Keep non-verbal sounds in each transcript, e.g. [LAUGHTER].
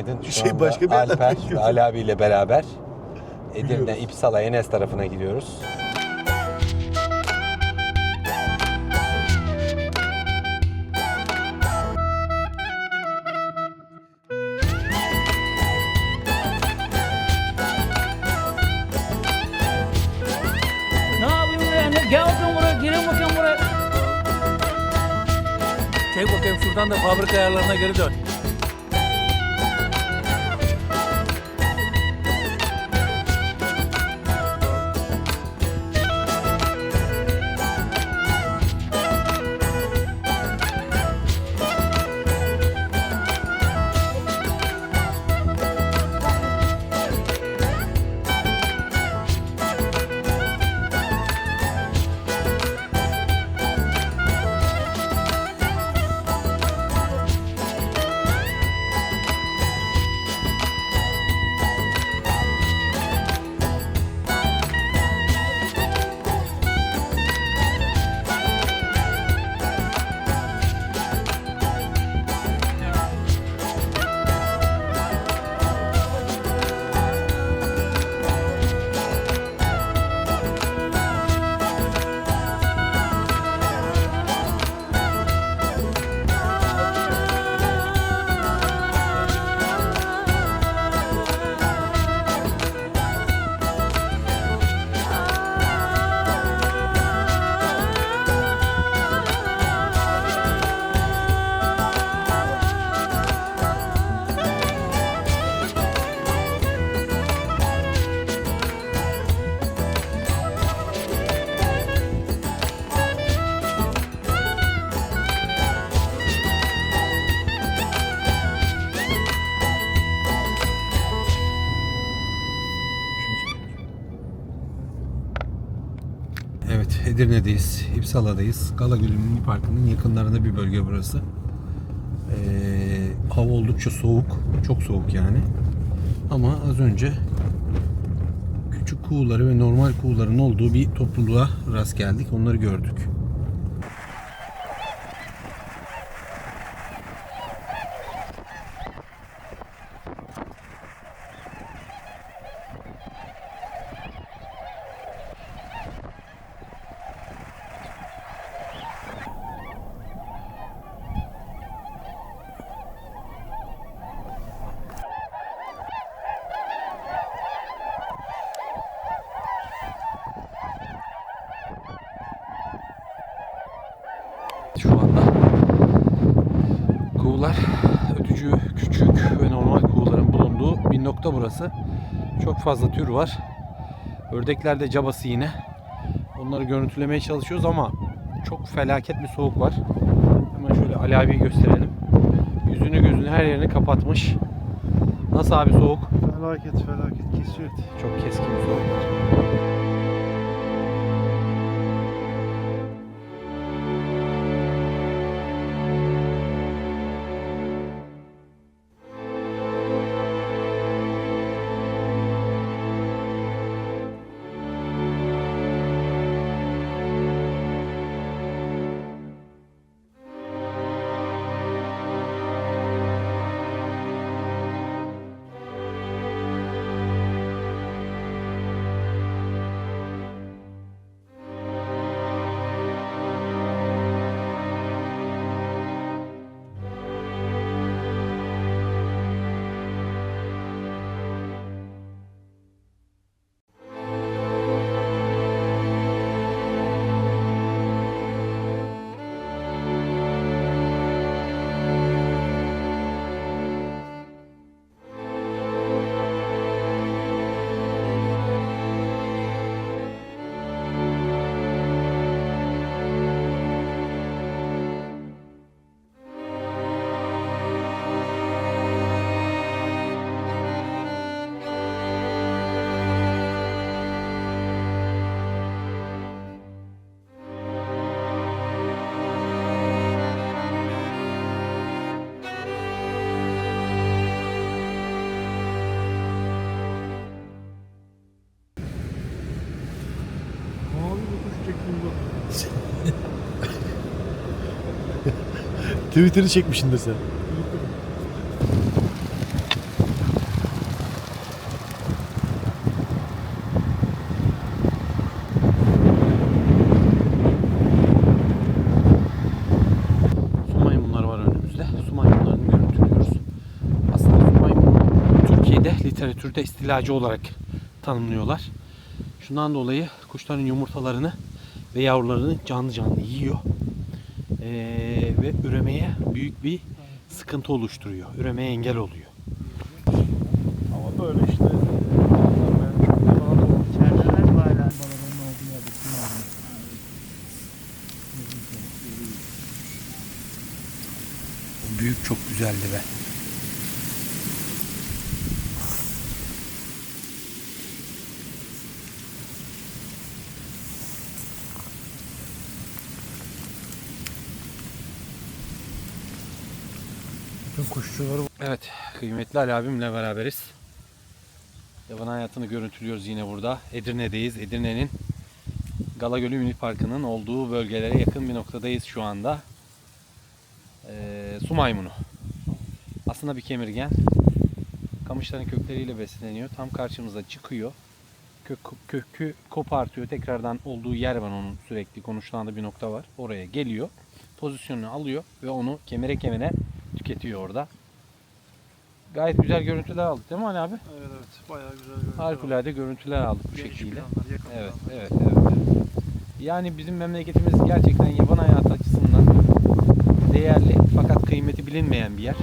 günaydın. Şu Şey, anda başka bir Alper ve. Ali abiyle beraber Edirne, Biliyoruz. İpsala, Enes tarafına gidiyoruz. Ne yapayım buraya? Ne? Gel bakayım buraya. Girin bakayım buraya. Çek bakayım şuradan da fabrika ayarlarına geri dön. Edirne'deyiz, İpsala'dayız. Galagölü Milli Parkı'nın yakınlarında bir bölge burası. Ee, hava oldukça soğuk, çok soğuk yani. Ama az önce küçük kuğuları ve normal kuğuların olduğu bir topluluğa rast geldik. Onları gördük. Şu anda kuğular, ötücü, küçük ve normal kuğuların bulunduğu bir nokta burası. Çok fazla tür var. Ördekler de cabası yine. Onları görüntülemeye çalışıyoruz ama çok felaket bir soğuk var. Hemen şöyle Ali gösterelim. Yüzünü gözünü her yerini kapatmış. Nasıl abi soğuk? Felaket felaket kesiyor. Çok keskin bir soğuk var. Twitter'ı çekmişsindir sen. literatürde istilacı olarak tanımlıyorlar. Şundan dolayı kuşların yumurtalarını ve yavrularını canlı canlı yiyor. Ee, ve üremeye büyük bir sıkıntı oluşturuyor. Üremeye engel oluyor. Ama böyle işte. Büyük çok güzeldi be. Kuşçuları Evet, kıymetli Ali abimle beraberiz. Yaban hayatını görüntülüyoruz yine burada. Edirne'deyiz. Edirne'nin Galagölü Milli Parkı'nın olduğu bölgelere yakın bir noktadayız şu anda. Ee, su maymunu. Aslında bir kemirgen. Kamışların kökleriyle besleniyor. Tam karşımıza çıkıyor. Kök, kökü kopartıyor. Tekrardan olduğu yer var onun sürekli konuşulan bir nokta var. Oraya geliyor. Pozisyonunu alıyor ve onu kemire kemire tüketiyor orada. Gayet güzel görüntüler aldık değil mi Ali abi? Evet evet bayağı güzel görünüyor. Harikulade görüntüler aldık bu Geniş şekilde. planlar, yakın Evet, planlar. evet, evet, evet. Yani bizim memleketimiz gerçekten yaban hayatı açısından değerli fakat kıymeti bilinmeyen bir yer.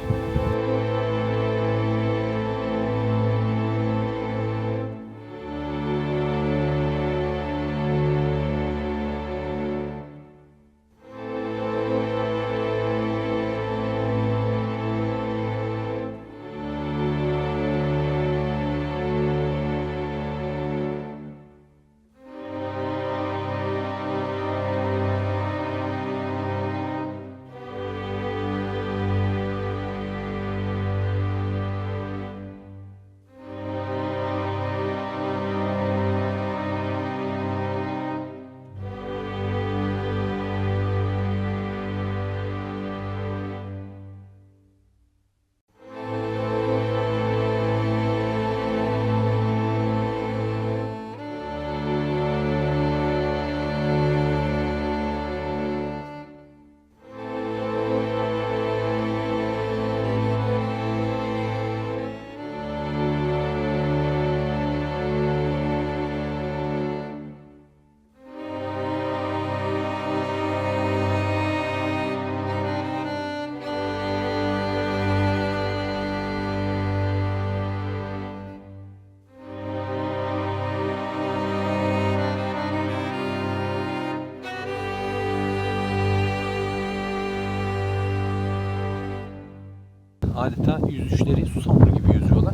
Adeta yüzüşleri susamur gibi yüzüyorlar.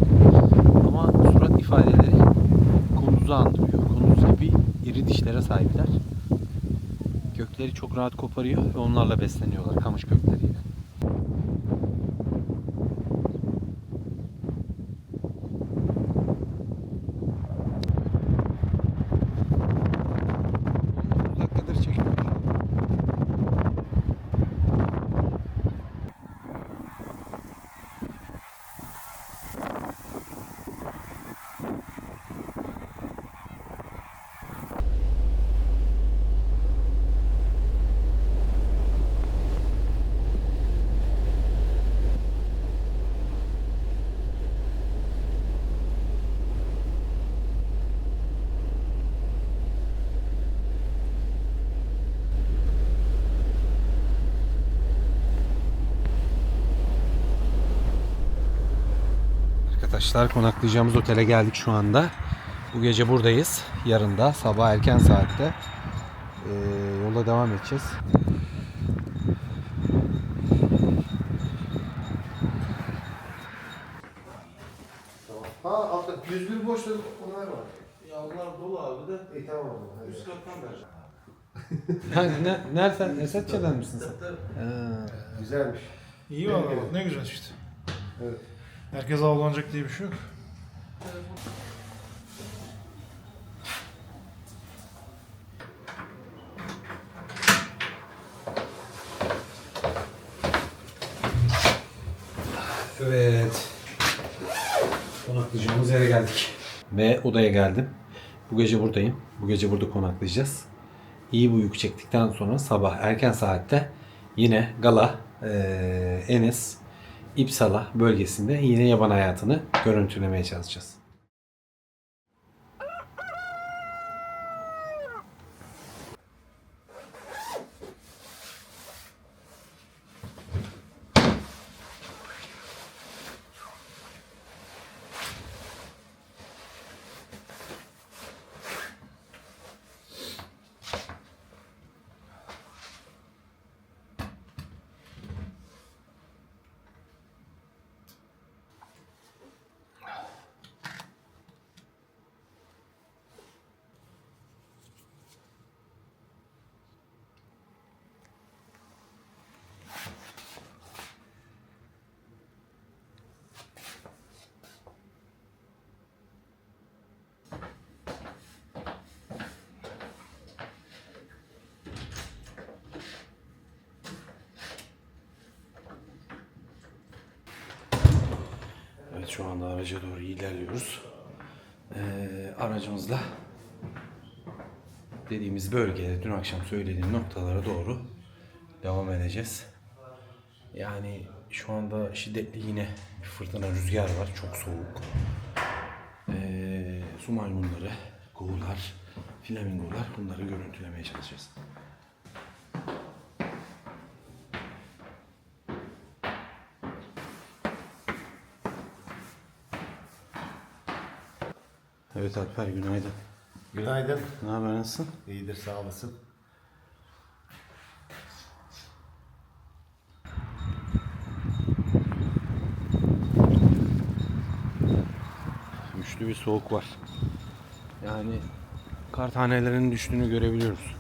Ama surat ifadeleri kunduzu andırıyor. Kunduz gibi iri dişlere sahipler. Kökleri çok rahat koparıyor ve onlarla besleniyorlar kamış kökleriyle. Arkadaşlar konaklayacağımız otele geldik şu anda. Bu gece buradayız. Yarın da sabah erken saatte eee, yola devam edeceğiz. Ha altta 101 boşta onlar var. Ya onlar dolu abi de İyi tamam hadi. üst kattan ver. [LAUGHS] ne, nereden? Esatçı'dan mısın sen? Güzelmiş. İyi valla bak ne güzel işte. Evet. Herkes avlanacak diye bir şey yok. Evet. Konaklayacağımız yere geldik. Ve odaya geldim. Bu gece buradayım. Bu gece burada konaklayacağız. İyi bir uyku çektikten sonra sabah erken saatte yine Gala, eee, Enes, İpsala bölgesinde yine yaban hayatını görüntülemeye çalışacağız. Şu anda araca doğru ilerliyoruz. Ee, aracımızla dediğimiz bölgede dün akşam söylediğim noktalara doğru devam edeceğiz. Yani şu anda şiddetli yine fırtına rüzgar var. Çok soğuk. Ee, su maymunları, kuğular, flamingolar bunları görüntülemeye çalışacağız. Evet Alper günaydın. Günaydın. Ne haber nasılsın? İyidir sağ olasın. Güçlü bir soğuk var. Yani kar tanelerinin düştüğünü görebiliyoruz.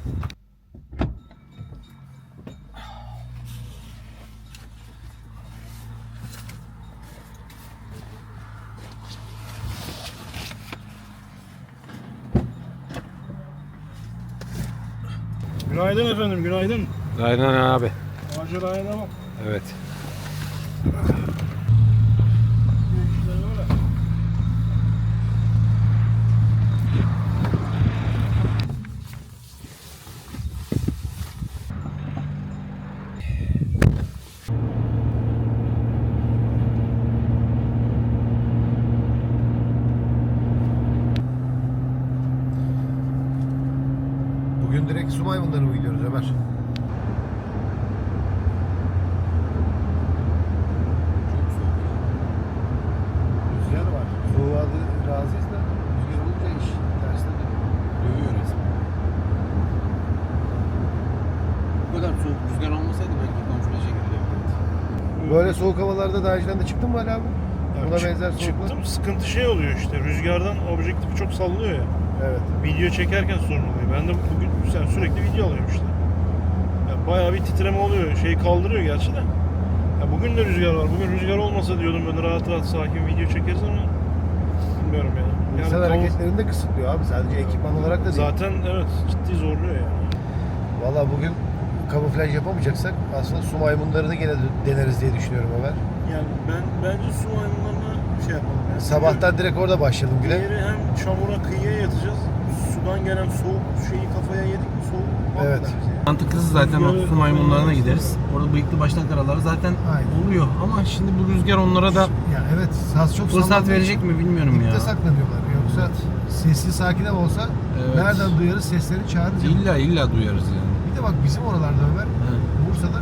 Günaydın efendim, günaydın. Aynen abi. Maceraya devam. Evet. İşte böyle. Bugün direkt su maymunları mı gidiyoruz Ömer? Rüzgar var. Soğuğa da razıyız da rüzgar olunca iş tersine dönüyor. Dövüyor resmen. Bu kadar soğuk rüzgar olmasaydı belki kamuflaja girilebilirdi. Böyle soğuk havalarda daha önceden de çıktın mı Ali abi? Ya Buna çık- benzer soğuklar. Çıktım, sıkıntı şey oluyor işte, rüzgardan objektifi çok sallıyor ya. Evet. Video çekerken sorun oluyor. Ben de bugün sen sürekli video alıyorum işte. Ya bayağı bir titreme oluyor. Şeyi kaldırıyor gerçi de. Ya bugün de rüzgar var. Bugün rüzgar olmasa diyordum böyle rahat rahat sakin video çekeriz ama bilmiyorum ya. Yani İnsan kav- hareketlerini de kısıtlıyor abi. Sadece ekipman olarak da değil. Zaten evet ciddi zorluyor yani. Valla bugün kamuflaj yapamayacaksak aslında su maymunlarını gene deneriz diye düşünüyorum Ömer. Yani ben bence su maymunlarına şey yapalım. Yani Sabahtan direkt orada başlayalım güne. Diğeri hem çamura kıyıya yatacağız. Sudan gelen soğuk şeyi kafaya yedik mi soğuk Evet. Mantıklısı zaten o su maymunlarına gideriz. Orada bıyıklı başnak araları zaten Aynen. oluyor. Ama şimdi bu rüzgar onlara da Ya evet saz çok fırsat sallandığı verecek mi bilmiyorum ya. dipte saklanıyorlar. Yoksa sessiz sakin ev olsa Evet. nereden duyarız sesleri çağırırız. ya. İlla illa duyarız yani. De bak bizim oralarda Ömer He. Bursa'da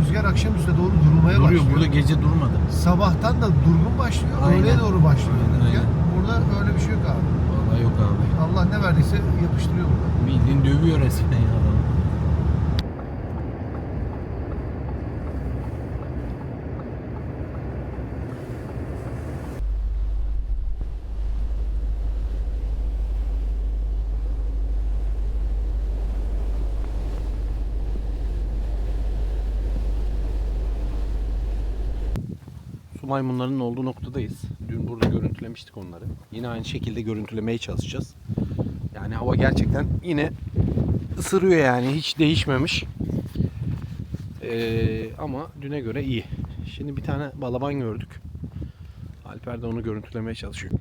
rüzgar akşamüstü doğru durulmaya Duruyor başlıyor. burada gece durmadı. Sabahtan da durgun başlıyor, Aynen. öğleye doğru başlıyor. Aynen, aynen. Burada öyle bir şey yok abi. Vallahi yok abi. Allah ne verdiyse yapıştırıyor burada. Bildiğin dövüyor resmen ya adam. Su maymunlarının olduğu noktadayız. Dün burada görüntülemiştik onları. Yine aynı şekilde görüntülemeye çalışacağız. Yani hava gerçekten yine ısırıyor yani hiç değişmemiş. Ee, ama düne göre iyi. Şimdi bir tane balaban gördük. Alper de onu görüntülemeye çalışıyor.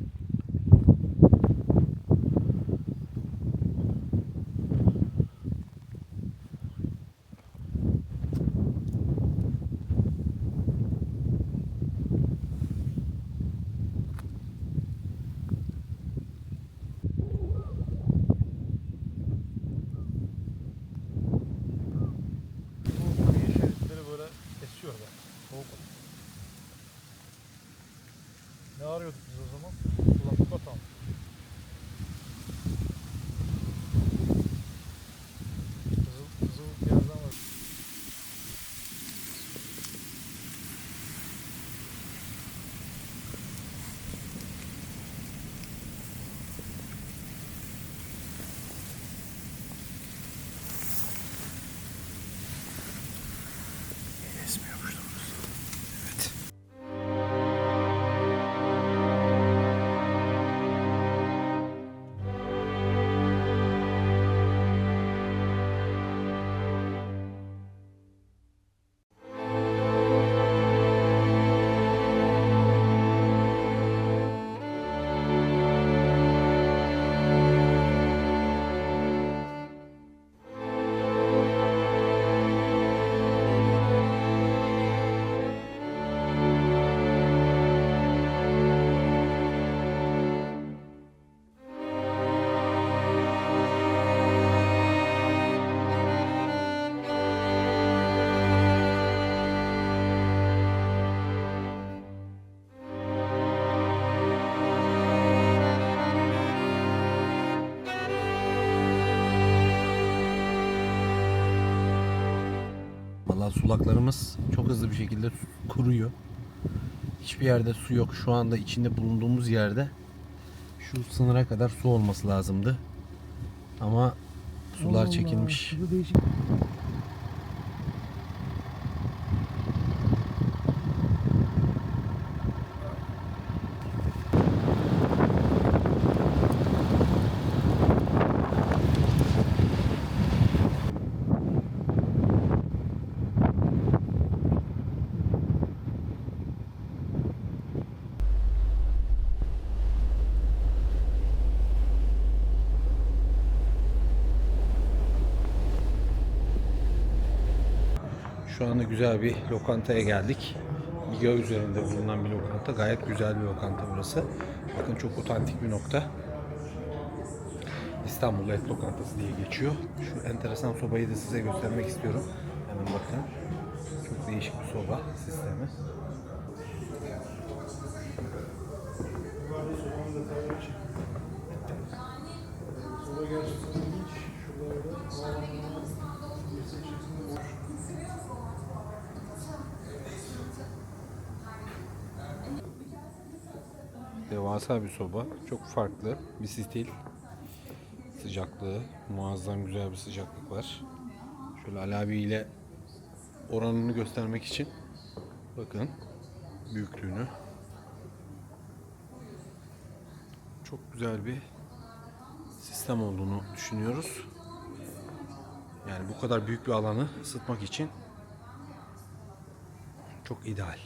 Vallahi sulaklarımız çok hızlı bir şekilde kuruyor. Hiçbir yerde su yok. Şu anda içinde bulunduğumuz yerde şu sınıra kadar su olması lazımdı. Ama sular çekilmiş. Şu anda güzel bir lokantaya geldik. Göl üzerinde bulunan bir lokanta. Gayet güzel bir lokanta burası. Bakın çok otantik bir nokta. İstanbul Et Lokantası diye geçiyor. Şu enteresan sobayı da size göstermek istiyorum. Hemen bakın. Çok değişik bir soba sistemi. Devasa bir soba. Çok farklı bir stil. Sıcaklığı. Muazzam güzel bir sıcaklık var. Şöyle Ali abi ile oranını göstermek için bakın büyüklüğünü. Çok güzel bir sistem olduğunu düşünüyoruz. Yani bu kadar büyük bir alanı ısıtmak için çok ideal.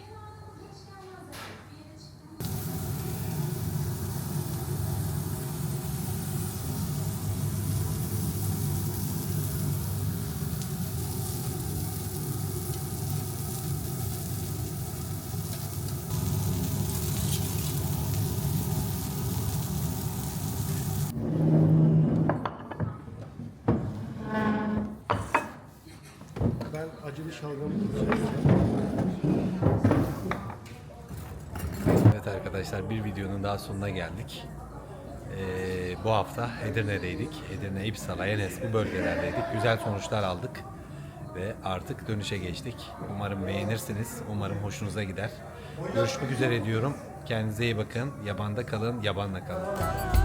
Arkadaşlar bir videonun daha sonuna geldik. Ee, bu hafta Edirne'deydik. Edirne, İpsala, Enes bu bölgelerdeydik. Güzel sonuçlar aldık. Ve artık dönüşe geçtik. Umarım beğenirsiniz. Umarım hoşunuza gider. Görüşmek üzere diyorum. Kendinize iyi bakın. Yabanda kalın, yabanla kalın.